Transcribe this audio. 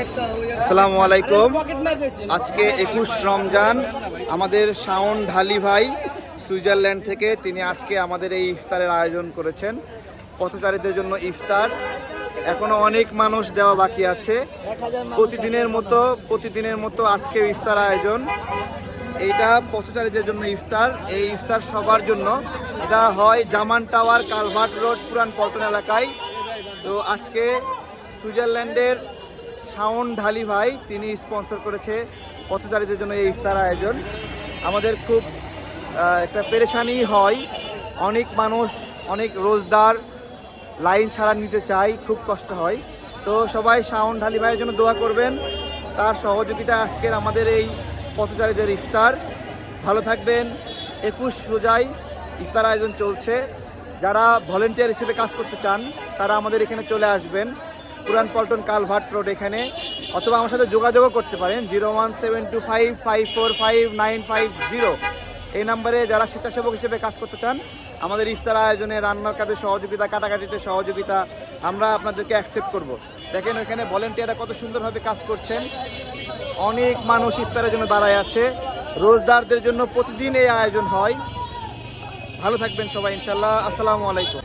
আসসালামু আলাইকুম। আজকে একুশ রমজান। আমাদের শাওন ঢালি ভাই সুইজারল্যান্ড থেকে তিনি আজকে আমাদের এই ইফতারের আয়োজন করেছেন। পথচারীদের জন্য ইফতার। এখনও অনেক মানুষ দেওয়া বাকি আছে। প্রতিদিনের মতো প্রতিদিনের মতো আজকে ইফতার আয়োজন। এইটা পথচারীদের জন্য ইফতার। এই ইফতার সবার জন্য। এটা হয় জামান টাওয়ার কালভার্ট রোড পুরান পল্টন এলাকায়। তো আজকে সুইজারল্যান্ডের শাওন ঢালি ভাই, তিনি স্পন্সর করেছে পথচারীদের জন্য এই ইফতার আয়োজন। আমাদের খুব একটা পেরেশানি হয়। অনেক মানুষ, অনেক রোজদার, লাইন ছাড়া নিতে চাই খুব কষ্ট হয়। তো সবাই শাওন ঢালি ভাইয়ের জন্য দোয়া করবেন। তার সহযোগিতা আজকের আমাদের এই পথচারীদের ইফতার। ভালো থাকবেন। একুশ রোজায় ইফতার আয়োজন চলছে। যারা ভলেন্টিয়ার হিসেবে কাজ করতে চান, তারা আমাদের এখানে চলে আসবেন। পুরান পল্টন কালভার্ট রোড এখানে, অথবা আমার সাথে যোগাযোগও করতে পারেন, zero one seven two five five four, five nine five zero. এই নাম্বারে যারা স্বেচ্ছাসেবক হিসেবে কাজ করতে চান, আমাদের ইফতার আয়োজনে, রান্নার কাজে সহযোগিতা, কাটাকাটিতে সহযোগিতা, আমরা আপনাদেরকে অ্যাকসেপ্ট করব। দেখেন ওইখানে ভলেন্টিয়াররা কত সুন্দরভাবে কাজ করছেন। অনেক মানুষ ইফতারের জন্য দাঁড়ায় আছে। রোজদারদের জন্য প্রতিদিন এই আয়োজন হয়। ভালো থাকবেন সবাই ইনশাল্লাহ আসসালামু আলাইকুম।